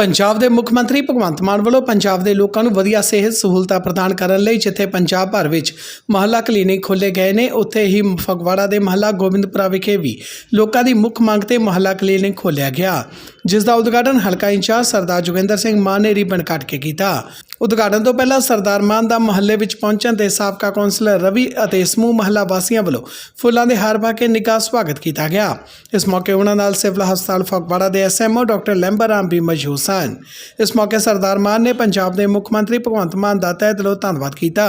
ਪੰਜਾਬ ਦੇ ਮੁੱਖ ਮੰਤਰੀ ਭਗਵੰਤ ਮਾਨ ਵੱਲੋਂ ਪੰਜਾਬ ਦੇ ਲੋਕਾਂ ਨੂੰ ਵਧੀਆ ਸਿਹਤ ਸਹੂਲਤਾਂ ਪ੍ਰਦਾਨ ਕਰਨ ਲਈ ਜਿੱਥੇ ਪੰਜਾਬ ਭਰ ਵਿੱਚ ਮਹੱਲਾ ਕਲੀਨਿਕ ਖੋਲ੍ਹੇ ਗਏ ਨੇ, ਉੱਥੇ ਹੀ ਫਗਵਾੜਾ ਦੇ ਮਹੱਲਾ ਗੋਬਿੰਦਪੁਰਾ ਵਿਖੇ ਵੀ ਲੋਕਾਂ ਦੀ ਮੁੱਖ ਮੰਗ ਤੇ ਮਹੱਲਾ ਕਲੀਨਿਕ ਖੋਲਿਆ ਗਿਆ। ਜਿਸ ਦਾ ਉਦਘਾਟਨ ਹਲਕਾ ਇੰਚਾਰਜ ਸਰਦਾਰ ਜੋਗਿੰਦਰ ਸਿੰਘ ਮਾਨ ਨੇ ਰਿਬਨ ਕੱਟ ਕੇ ਕੀਤਾ। ਉਦਘਾਟਨ ਤੋਂ ਪਹਿਲਾਂ ਸਰਦਾਰ ਮਾਨ ਦਾ ਮਹੱਲੇ ਵਿੱਚ ਪਹੁੰਚਣ ਤੇ ਸਾਬਕਾ ਕੌਂਸਲਰ ਰਵੀ ਅਤੇ ਸਮੂਹ ਮਹੱਲਾ ਵਾਸੀਆਂ ਵੱਲੋਂ ਫੁੱਲਾਂ ਦੇ ਹਾਰ ਪਾ ਕੇ ਨਿੱਘਾ ਸਵਾਗਤ ਕੀਤਾ ਗਿਆ। ਇਸ ਮੌਕੇ ਉਹਨਾਂ ਨਾਲ ਸਿਵਲ ਹਸਪਤਾਲ ਫਗਵਾੜਾ ਦੇ ਐਸਐਮਓ ਡਾਕਟਰ ਲੈਂਬਰਾਮ ਵੀ ਮੌਜੂਦ ਸਨ। ਇਸ ਮੌਕੇ ਸਰਦਾਰ ਮਾਨ ਨੇ ਪੰਜਾਬ ਦੇ ਮੁੱਖ ਮੰਤਰੀ ਭਗਵੰਤ ਮਾਨ ਦਾ ਤਹਿ ਦਿਲੋਂ ਧੰਨਵਾਦ ਕੀਤਾ,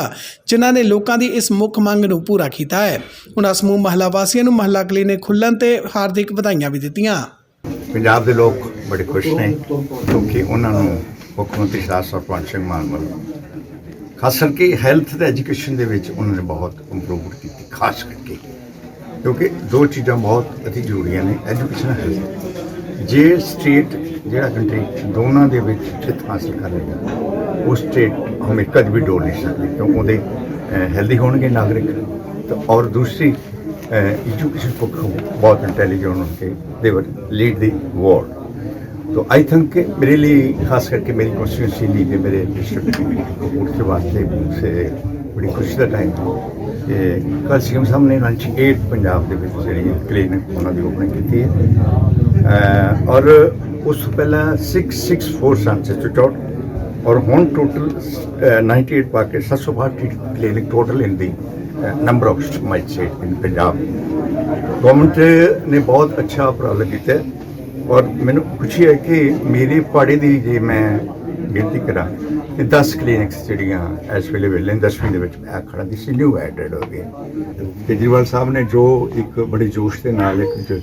ਜਿਨ੍ਹਾਂ ਨੇ ਲੋਕਾਂ ਦੀ ਇਸ ਮੁੱਖ ਮੰਗ ਨੂੰ ਪੂਰਾ ਕੀਤਾ ਹੈ। ਉਹਨਾਂ ਸਮੂਹ ਮਹੱਲਾ ਵਾਸੀਆਂ ਨੂੰ ਮਹੱਲਾ ਕਲੀਨਿਕ ਖੁੱਲ੍ਹਣ ਤੇ ਹਾਰਦਿਕ ਵਧਾਈਆਂ ਵੀ ਦਿੱਤੀਆਂ। ਪੰਜਾਬ ਦੇ ਲੋਕ ਬੜੇ ਖੁਸ਼ ਨੇ, ਕਿਉਂਕਿ ਉਹਨਾਂ ਨੂੰ ਮੁੱਖ ਮੰਤਰੀ ਸ਼ਾਹ ਸਾਹਿਬ ਸਿੰਘ ਮਾਨ ਵੱਲੋਂ ਖਾਸ ਕਰਕੇ ਹੈਲਥ ਤੇ ਐਜੂਕੇਸ਼ਨ ਦੇ ਵਿੱਚ ਉਹਨਾਂ ਨੇ ਬਹੁਤ ਇੰਪਰੂਵਮੈਂਟ ਕੀਤੀ, ਖਾਸ ਕਰਕੇ। ਕਿਉਂਕਿ ਦੋ ਚੀਜ਼ਾਂ ਬਹੁਤ ਅਤੀ ਜ਼ਰੂਰੀਆਂ ਨੇ ਐਜੂਕੇਸ਼ਨ ਹੈਲਥ ਜੇ ਸਟੇਟ ਜਿਹੜਾ ਕੰਟਰੀ ਦੋਨਾਂ ਦੇ ਵਿੱਚ ਜਿੱਤ ਹਾਸਲ ਕਰ ਲੇਗਾ ਉਹ ਸਟੇਟ ਹਮੇ ਕਦ ਵੀ ਡੋਲ ਨਹੀਂ ਸਕਦੀ ਕਿਉਂਕਿ ਉਹਦੇ ਹੈਲਦੀ ਹੋਣਗੇ ਨਾਗਰਿਕ ਤੇ ਔਰ ਦੂਸਰੀ एजुकेशन पक्षों बहुत इंटेलिजेंट उनके they were lead the world तो आई थिंक कि मेरे लिए खास करके मेरी कॉन्स्टिट्यूंसी ली के मेरे डिस्ट्रिक्ट उसके वास्ते से ਬੜੀ ਖੁਸ਼ੀ ਦਾ ਟਾਈਮ ਤੇ ਕੱਲ ਸੀਐਮ ਸਾਹਿਬ ਨੇ 98 ਪੰਜਾਬ ਦੇ ਵਿੱਚ ਜਿਹੜੀ ਕਲੀਨਿਕ ਉਹਨਾਂ ਦੀ ਓਪਨਿੰਗ ਕੀਤੀ ਹੈ। ਔਰ ਉਸ ਤੋਂ ਪਹਿਲਾਂ 664 ਸੰਸ ਇੰਸਟੀਚਿਊਟ ਔਰ ਹੁਣ ਟੋਟਲ 98 ਪਾ ਕੇ 762 clinic total in the number of my state in Punjab. Government ਨੇ ਬਹੁਤ ਅੱਛਾ ਉਪਰਾਲਾ ਕੀਤਾ ਔਰ ਮੈਨੂੰ ਖੁਸ਼ੀ ਹੈ ਕਿ ਮੇਰੇ ਪਾੜੇ ਦੀ ਜੇ ਮੈਂ ਗਿਣਤੀ ਕਰਾਂ ਕਿ 10 ਕਲੀਨਿਕਸ ਜਿਹੜੀਆਂ ਇਸ ਵੇਲੇ ਵੇਲੇ 10ਵੀਂ ਦੇ ਵਿੱਚ ਮੈਂ ਖੜਾ ਦੀ ਸੀ ਨਿਊ ਐਡਡ ਹੋ ਗਏ। ਕੇਜਰੀਵਾਲ ਸਾਹਿਬ ਨੇ ਜੋ ਇੱਕ ਬੜੇ ਜੋਸ਼ ਦੇ ਨਾਲ ਇੱਕ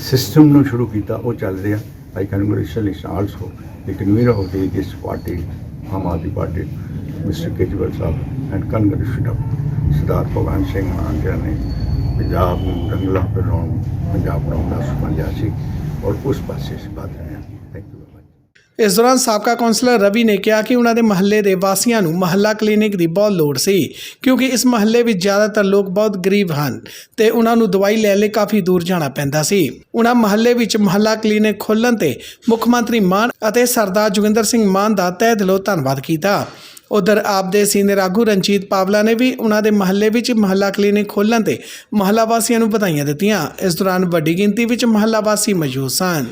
ਸਿਸਟਮ ਨੂੰ ਸ਼ੁਰੂ ਕੀਤਾ ਉਹ ਚੱਲ ਰਿਹਾ। I congratulation also the convener of the this party, Aam Aadmi Party, Mr. Kejriwal Sahab, and congratulate Sardar Bhagwan Singh Mann ਜੀ ਨੇ ਪੰਜਾਬ ਨੂੰ ਰੰਗਲਾ ਬਣਾਉਣ ਪੰਜਾਬ ਬਣਾਉਣ ਦਾ ਸੁਪਨਾ ਲਿਆ ਸੀ ਔਰ ਉਸ ਪਾਸੇ ਸੇ ਬਾਤ ਰਹੇ ਥੈਂਕ ਯੂ ਇਸ ਦੌਰਾਨ ਸਾਬਕਾ ਕੌਂਸਲਰ ਰਵੀ ਨੇ ਕਿਹਾ ਕਿ ਉਹਨਾਂ ਦੇ ਮਹੱਲੇ ਦੇ ਵਾਸੀਆਂ ਨੂੰ ਮਹੱਲਾ ਕਲੀਨਿਕ ਦੀ ਬਹੁਤ ਲੋੜ ਸੀ, ਕਿਉਂਕਿ ਇਸ ਮਹੱਲੇ ਵਿੱਚ ਜ਼ਿਆਦਾਤਰ ਲੋਕ ਬਹੁਤ ਗਰੀਬ ਹਨ ਤੇ ਉਹਨਾਂ ਨੂੰ ਦਵਾਈ ਲੈਣ ਲਈ ਕਾਫੀ ਦੂਰ ਜਾਣਾ ਪੈਂਦਾ ਸੀ। ਉਹਨਾਂ ਮਹੱਲੇ ਵਿੱਚ ਮਹੱਲਾ ਕਲੀਨਿਕ ਖੋਲ੍ਹਣ ਤੇ ਮੁੱਖ ਮੰਤਰੀ ਮਾਨ ਅਤੇ ਸਰਦਾਰ ਜੋਗਿੰਦਰ ਸਿੰਘ ਮਾਨ ਦਾ ਤਹਿ ਦਿਲੋਂ ਧੰਨਵਾਦ ਕੀਤਾ। ਉਧਰ ਆਪ ਦੇ ਸੀਨੀਅਰ ਆਗੂ ਰਣਜੀਤ ਪਾਵਲਾ ਨੇ ਵੀ ਉਹਨਾਂ ਦੇ ਮਹੱਲੇ ਵਿੱਚ ਮਹੱਲਾ ਕਲੀਨਿਕ ਖੋਲ੍ਹਣ ਤੇ ਮਹੱਲਾ ਵਾਸੀਆਂ ਨੂੰ ਵਧਾਈਆਂ ਦਿੱਤੀਆਂ। ਇਸ ਦੌਰਾਨ ਵੱਡੀ ਗਿਣਤੀ ਵਿੱਚ ਮਹੱਲਾ ਵਾਸੀ ਮੌਜੂਦ ਸਨ।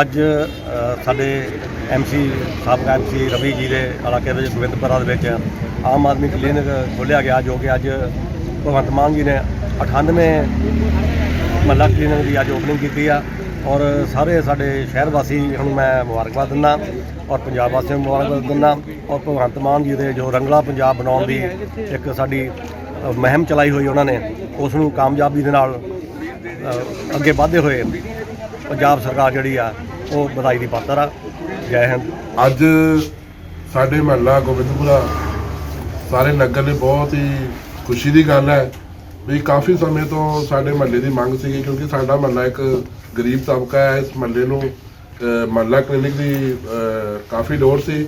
ਅੱਜ ਅ, ਸਾਡੇ ਐਮਸੀ ਸਾਬਕਾ ਐਮਸੀ ਰਵੀ ਜੀ ਦੇ ਇਲਾਕੇ ਵਿੱਚ ਗੋਬਿੰਦਪੁਰਾ ਦੇ ਵਿੱਚ ਆਮ ਆਦਮੀ ਕਲੀਨਿਕ ਖੋਲ੍ਹਿਆ ਗਿਆ ਜੋ ਕਿ ਅੱਜ ਭਗਵੰਤ ਮਾਨ ਜੀ ਨੇ 98 ਮਹੱਲਾ ਕਲੀਨਿਕ ਦੀ ਅੱਜ ਓਪਨਿੰਗ ਕੀਤੀ ਆ। ਔਰ ਸਾਰੇ ਸਾਡੇ ਸ਼ਹਿਰ ਵਾਸੀ ਨੂੰ ਮੈਂ ਮੁਬਾਰਕਬਾਦ ਦਿੰਦਾ ਔਰ ਪੰਜਾਬ ਵਾਸੀਆਂ ਨੂੰ ਮੁਬਾਰਕਬਾਦ ਦਿੰਦਾ ਔਰ ਭਗਵੰਤ ਮਾਨ ਜੀ ਦੇ ਜੋ ਰੰਗਲਾ ਪੰਜਾਬ ਬਣਾਉਣ ਦੀ ਇੱਕ ਸਾਡੀ ਅ, ਮੁਹਿੰਮ ਚਲਾਈ ਹੋਈ ਉਹਨਾਂ ਨੇ ਉਸ ਨੂੰ ਕਾਮਯਾਬੀ ਦੇ ਨਾਲ ਅੱਗੇ ਵਧਦੇ ਹੋਏ ਪੰਜਾਬ ਸਰਕਾਰ ਜਿਹੜੀ ਆ, ਉਹ ਵਧਾਈ ਦੀ ਪਾਤਰ ਆ। ਜੈ ਹਿੰਦ। ਅੱਜ ਸਾਡੇ ਮਹੱਲਾ ਗੋਬਿੰਦਪੁਰਾ, ਸਾਰੇ ਨਗਰ ਲਈ ਬਹੁਤ ਹੀ ਖੁਸ਼ੀ ਦੀ ਗੱਲ ਹੈ ਵੀ ਕਾਫੀ ਸਮੇਂ ਤੋਂ ਸਾਡੇ ਮਹੱਲੇ ਦੀ ਮੰਗ ਸੀਗੀ ਕਿਉਂਕਿ ਸਾਡਾ ਮਹੱਲਾ ਇੱਕ ਗਰੀਬ ਤਬਕਾ ਹੈ। ਇਸ ਮਹੱਲੇ ਨੂੰ ਮਹੱਲਾ ਕਲੀਨਿਕ ਦੀ ਕਾਫੀ ਲੋੜ ਸੀ।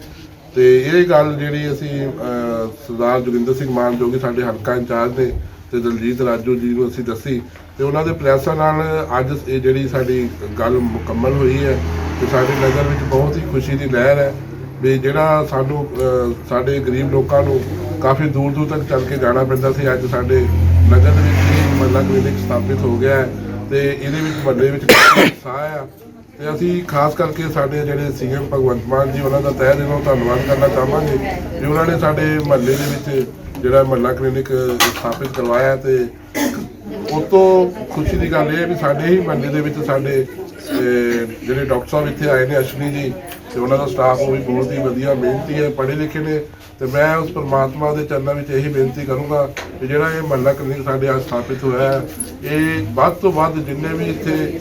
ਤੇ ਇਹ ਗੱਲ ਜਿਹੜੀ ਅਸੀਂ ਸਰਦਾਰ ਜੋਗਿੰਦਰ ਸਿੰਘ ਮਾਨ ਜੋ ਕਿ ਸਾਡੇ ਹਲਕਾ ਇੰਚਾਰਜ ਨੇ ਤੇ ਦਲਜੀਤ ਰਾਜੂ ਜੀ ਨੂੰ ਅਸੀਂ ਦੱਸੀ ਤੇ ਉਹਨਾਂ ਦੇ ਪ੍ਰੈਸਾਂ ਨਾਲ ਅੱਜ ਇਹ ਜਿਹੜੀ ਸਾਡੀ ਗੱਲ ਮੁਕੰਮਲ ਹੋਈ ਹੈ ਤੇ ਸਾਡੇ ਨਗਰ ਵਿੱਚ ਬਹੁਤ ਹੀ ਖੁਸ਼ੀ ਦੀ ਲਹਿਰ ਹੈ ਵੀ ਜਿਹੜਾ ਸਾਨੂੰ ਸਾਡੇ ਗਰੀਬ ਲੋਕਾਂ ਨੂੰ ਕਾਫੀ ਦੂਰ ਦੂਰ ਤੱਕ ਚੱਲ ਕੇ ਜਾਣਾ ਪੈਂਦਾ ਸੀ। ਅੱਜ ਸਾਡੇ ਨਗਰ ਦੇ ਵਿੱਚ ਮਹੱਲਾ ਕਲੀਨਿਕ ਸਥਾਪਿਤ ਹੋ ਗਿਆ ਹੈ ਤੇ ਇਹਦੇ ਵਿੱਚ ਮਹੱਲੇ ਵਿੱਚ ਕਾਫੀ ਉਤਸ਼ਾਹ ਆ ਤੇ ਅਸੀਂ ਖਾਸ ਕਰਕੇ ਸਾਡੇ ਜਿਹੜੇ ਸੀਐਮ ਭਗਵੰਤ ਮਾਨ ਜੀ, ਉਹਨਾਂ ਦਾ ਤਹਿ ਦਿਲੋਂ ਧੰਨਵਾਦ ਕਰਨਾ ਚਾਹਾਂਗੇ ਕਿ ਉਹਨਾਂ ਨੇ ਸਾਡੇ ਮਹੱਲੇ ਦੇ ਵਿੱਚ ਜਿਹੜਾ ਮਹੱਲਾ ਕਲੀਨਿਕ ਸਥਾਪਿਤ ਕਰਵਾਇਆ ਤੇ ਉਹ ਤੋਂ ਖੁਸ਼ੀ ਦੀ ਗੱਲ ਇਹ ਹੈ ਵੀ ਸਾਡੇ ਹੀ ਮਹੱਲੇ ਦੇ ਵਿੱਚ ਸਾਡੇ ਜਿਹੜੇ ਡਾਕਟਰ ਸਾਹਿਬ ਇੱਥੇ ਆਏ ਨੇ, ਅਸ਼ਵਨੀ ਜੀ, ਤੇ ਉਹਨਾਂ ਦਾ ਸਟਾਫ ਉਹ ਵੀ ਬਹੁਤ ਹੀ ਵਧੀਆ, ਮਿਹਨਤੀ ਹੈ, ਪੜ੍ਹੇ ਲਿਖੇ ਨੇ, ਤੇ ਮੈਂ ਉਸ ਪਰਮਾਤਮਾ ਦੇ ਚਰਨਾਂ ਵਿੱਚ ਇਹੀ ਬੇਨਤੀ ਕਰੂੰਗਾ ਕਿ ਜਿਹੜਾ ਇਹ ਮਹੱਲਾ ਕਲੀਨਿਕ ਸਾਡੇ ਅੱਜ ਸਥਾਪਿਤ ਹੋਇਆ ਹੈ, ਇਹ ਵੱਧ ਤੋਂ ਵੱਧ ਜਿੰਨੇ ਵੀ ਇੱਥੇ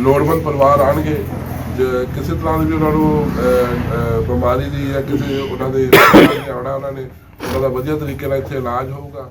ਲੋੜਵੰਦ ਪਰਿਵਾਰ ਆਣਗੇ ਕਿਸੇ ਤਰ੍ਹਾਂ ਦੀ ਵੀ ਉਹਨਾਂ ਨੂੰ ਬਿਮਾਰੀ ਦੀ ਜਾਂ ਕਿਸੇ ਉਹਨਾਂ ਦੇ ਆਉਣਾ ਉਹਨਾਂ ਨੇ ਉਹਨਾਂ ਦਾ ਵਧੀਆ ਤਰੀਕੇ ਨਾਲ ਇੱਥੇ ਇਲਾਜ ਹੋਊਗਾ।